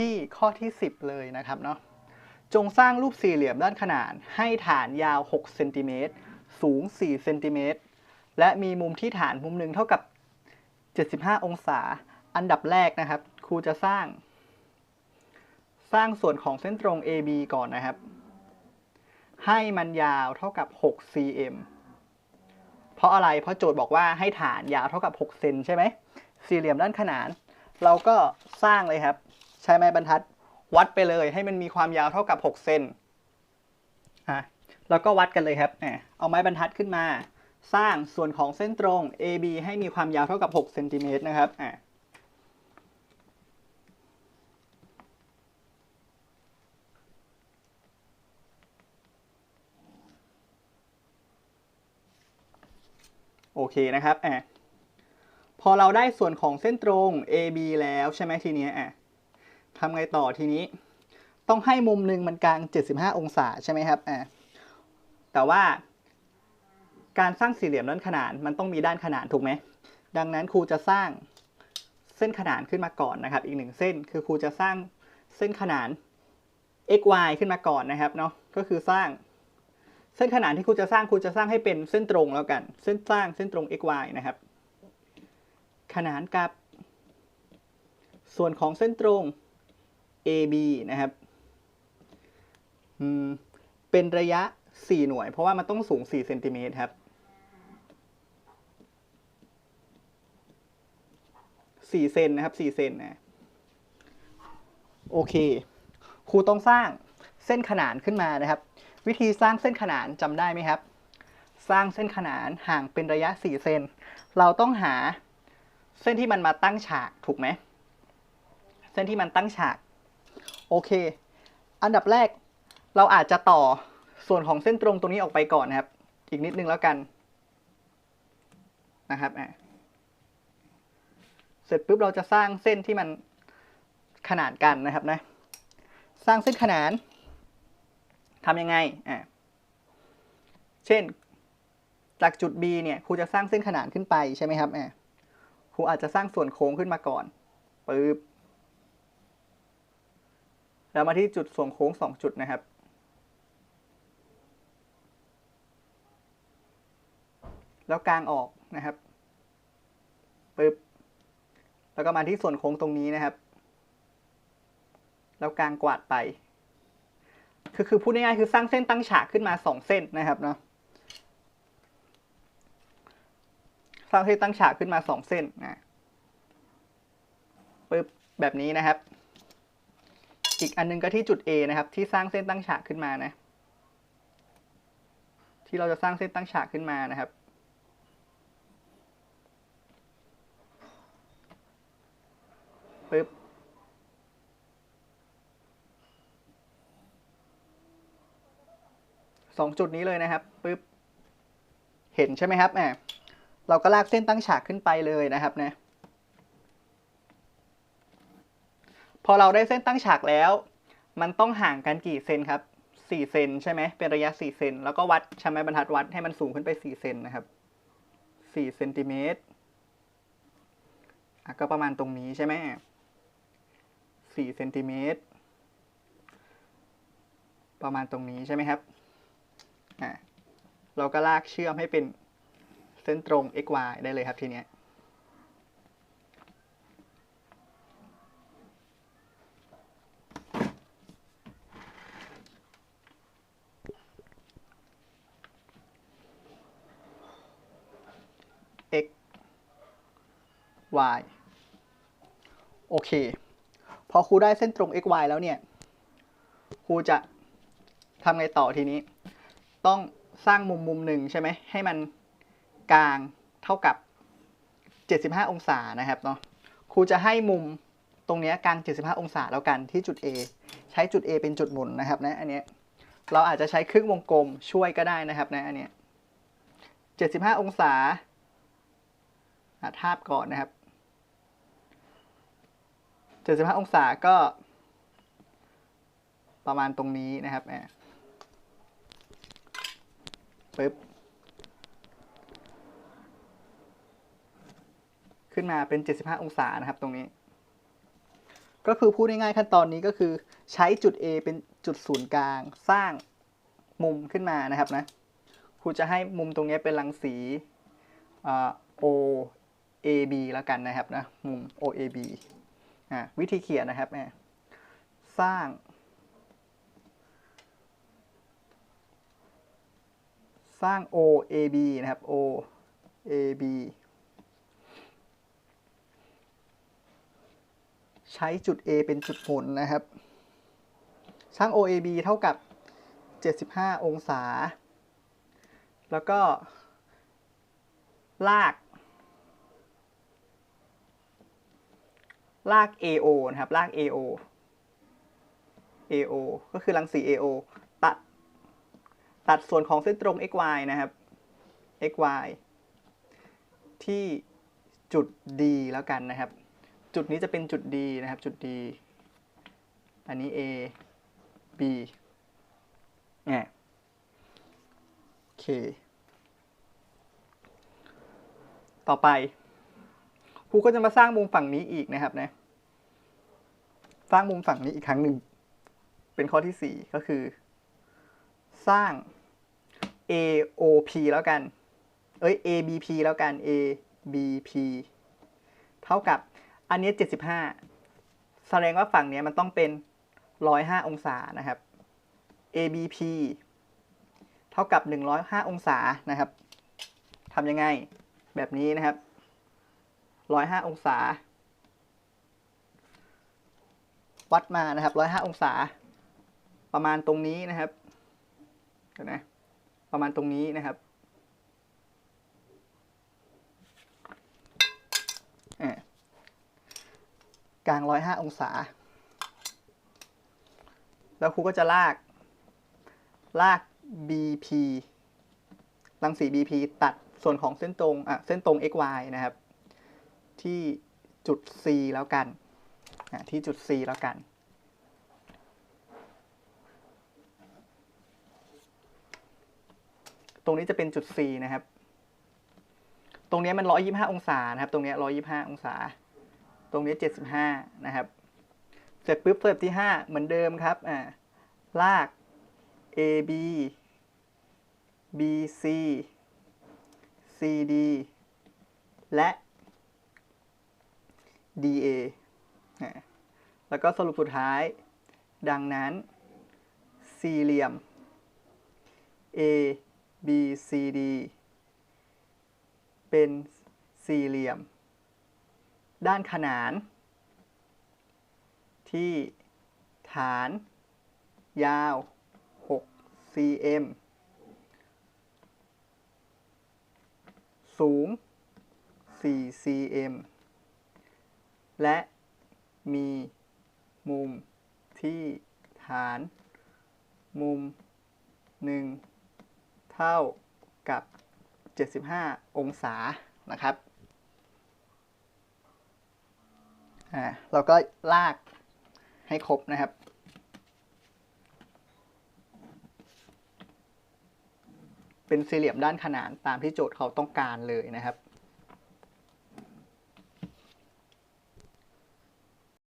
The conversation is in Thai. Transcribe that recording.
ที่ข้อที่ 10 เลยนะครับเนาะจงสร้างรูปสี่เหลี่ยมด้านขนาน ให้ฐานยาว6เซนติเมตรสูง4เซนติเมตรและมีมุมที่ฐานมุมหนึ่งเท่ากับ 75 องศา อันดับแรกนะครับ ครูจะสร้าง สร้างส่วนของเส้นตรง AB ก่อนนะครับ ให้มันยาวเท่ากับ 6 cm เพราะอะไร เพราะโจทย์บอกว่าให้ฐานยาวเท่ากับ 6 เซนใช่ไหม สี่เหลี่ยมด้านขนาน เราก็สร้างเลยครับ ใช้ไม้บรรทัด วัดไปเลยให้มันมีความยาวเท่ากับ 6 เซนอะแล้วก็วัดกันเลยครับอะเอาไม้บรรทัดขึ้นมา สร้างส่วนของเส้นตรง AB ให้มีความยาวเท่ากับ6เซนติเมตรนะครับอะโอเคนะครับอะพอเราได้ส่วนของเส้นตรง AB แล้วใช่ไหมทีนี้อะ ทำไงต่อทีนี้ ต้องให้มุมหนึ่งมันกลาง 75 องศาใช่ไหมครับอะแต่ว่า การสร้างสี่เหลี่ยมด้านขนานมันต้องมีด้านขนานถูกไหมดังนั้นครูจะสร้างเส้นขนานขึ้นมาก่อนนะครับ อีกหนึ่งเส้นคือครูจะสร้างเส้นขนาน xy ขึ้นมาก่อนนะครับเนาะก็คือสร้างเส้นขนานที่ครูจะสร้างครูจะสร้างให้เป็นเส้นตรงแล้วกัน เส้นสร้างเส้นตรง xy นะครับ ขนานกับ ส่วนของเส้นตรง AB นะครับเป็นระยะ 4 หน่วย เพราะว่ามันต้องสูง 4 เซนติเมตรครับ 4 เซนนะครับ 4 เซนนะ โอเค ครูต้องสร้างเส้นขนานขึ้นมานะครับ วิธีสร้างเส้นขนานจำได้ไหมครับ สร้างเส้นขนานห่างเป็นระยะ 4 เซน เราต้องหาเส้นที่มันมาตั้งฉากถูกไหม เส้นที่มันตั้งฉาก โอเค อันดับแรกเราอาจจะต่อส่วนของเส้นตรงตรงนี้ออกไปก่อนนะครับ อีกนิดนึงแล้วกันนะครับอะเสร็จปุ๊บเราจะสร้างเส้นที่มันขนานกันนะครับนะ สร้างเส้นขนานทำยังไงอะเช่น จากจุด B เนี่ยครูจะสร้างเส้นขนานขึ้นไปใช่ไหมครับอะครูอาจจะสร้างส่วนโค้งขึ้นมาก่อนปึ๊บ แล้วมาที่จุดส่วนโค้งสองจุดนะครับ แล้วกลางออกนะครับปึ๊บแล้วก็มาที่ส่วนโค้งตรงนี้นะครับ แล้วกลางกวาดไปคือคือพูดง่ายๆคือสร้างเส้นตั้งฉากขึ้นมาสองเส้นนะครับเนาะสร้างเส้นตั้งฉากขึ้นมาสองเส้นนะปึ๊บแบบนี้นะครับ อีกอันนึงก็ที่จุด A นะครับ ที่สร้างเส้นตั้งฉากขึ้นมานะ ที่เราจะสร้างเส้นตั้งฉากขึ้นมานะครับ ปึ๊บ สองจุดนี้เลยนะครับ ปึ๊บ เห็นใช่ไหมครับแหมเราก็ลากเส้นตั้งฉากขึ้นไปเลยนะครับนะ พอเราได้เส้นตั้งฉากแล้ว มันต้องห่างกันกี่เซนครับสี่เซนใช่ไหมเป็นระยะสี่เซนแล้วก็วัดใช้ไม้บรรทัดวัดให้มันสูงขึ้นไปสี่เซนนะครับสี่เซนติเมตรก็ประมาณตรงนี้ใช่ไหมสี่เซนติเมตรประมาณตรงนี้ใช่ไหมครับเราก็ลากเชื่อมให้เป็นเส้นตรง x y ได้เลยครับทีเนี้ย x y โอเค พอครูได้เส้นตรง x y แล้วเนี่ย ครูจะทำไงต่อทีนี้ ต้องสร้างมุมมุมหนึ่งใช่ไหม ให้มันกลางเท่ากับ 75 องศานะครับเนาะ ครูจะให้มุมตรงนี้กลาง 75 องศาแล้วกันที่จุด A ใช้จุด A เป็นจุดหมุนนะครับนะอันเนี้ยเราอาจจะใช้ครึ่งวงกลมช่วยก็ได้นะครับนะอันเนี้ย75 องศาอะทาบก่อนนะครับ 75 องศาก็ ประมาณตรงนี้นะครับแหมปึ๊บ ขึ้นมาเป็น 75 องศานะครับตรงนี้ ก็คือพูดง่ายๆขั้นตอนนี้ก็คือใช้จุด A เป็นจุดศูนย์กลางสร้างมุมขึ้นมานะครับนะครูจะให้มุมตรงนี้เป็นรังสีอ่า O A B แล้วกันนะครับนะ มุม O A B อ่า วิธีเขียนนะครับอ่สร้าง สร้าง O A B นะครับ O A B ใช้จุด A เป็นจุดหมุนนะครับช่าง OAB เท่ากับ 75 องศา แล้วก็ลาก ลาก AO นะครับ ลาก AO AO ก็คือรังสี AO ตัด ตัดส่วนของเส้นตรง xy นะครับ xy ที่จุด D แล้วกันนะครับ จุดนี้จะเป็นจุด D นะครับ จุด D อันนี้ A B เนี่ยโอเค ต่อไป รูก็จะมาสร้างมุมฝั่งนี้อีกนะครับนะสร้างมุมฝั่งนี้อีกครั้งหนึ่ง เป็นข้อที่4ก็คือ สร้าง AOP แล้วกัน เอ้ย ABP แล้วกัน ABP เท่ากับอันนี้ 75 แสดงว่าฝั่งเนี้ยมันต้องเป็น 105 องศานะครับ ABP เท่ากับ 105 องศานะครับทำยังไงแบบนี้นะครับ 105องศา วัดมานะครับ105องศา ประมาณตรงนี้นะครับเดี๋ยวนะประมาณตรงนี้นะครับอ่ากลาง105องศา แล้วครูก็จะลาก ลาก BP รังสี BP ตัดส่วนของเส้นตรงอะเส้นตรง xy นะครับ ที่จุด C แล้วกันที่จุด C แล้วกัน ตรงนี้จะเป็นจุด C นะครับ ตรงนี้มัน 125 องศานะครับ ตรงนี้ 125 องศา ตรงนี้ 75 นะครับ เสร็จปุ๊บสเต็ปที่ 5 เหมือนเดิมครับอ่าลาก AB BC CD และ DA อ่าแล้วก็สรุปสุดท้าย ดังนั้น สี่เหลี่ยม A B C D เป็นสี่เหลี่ยม ด้านขนาน ที่ฐาน ยาว 6 cm สูง 4 cm และมีมุมที่ฐาน มุม 1 เท่ากับ 75 องศานะครับอ่าเราก็ลากให้ครบนะครับเป็นสี่เหลี่ยมด้านขนานตามที่โจทย์เขาต้องการเลยนะครับ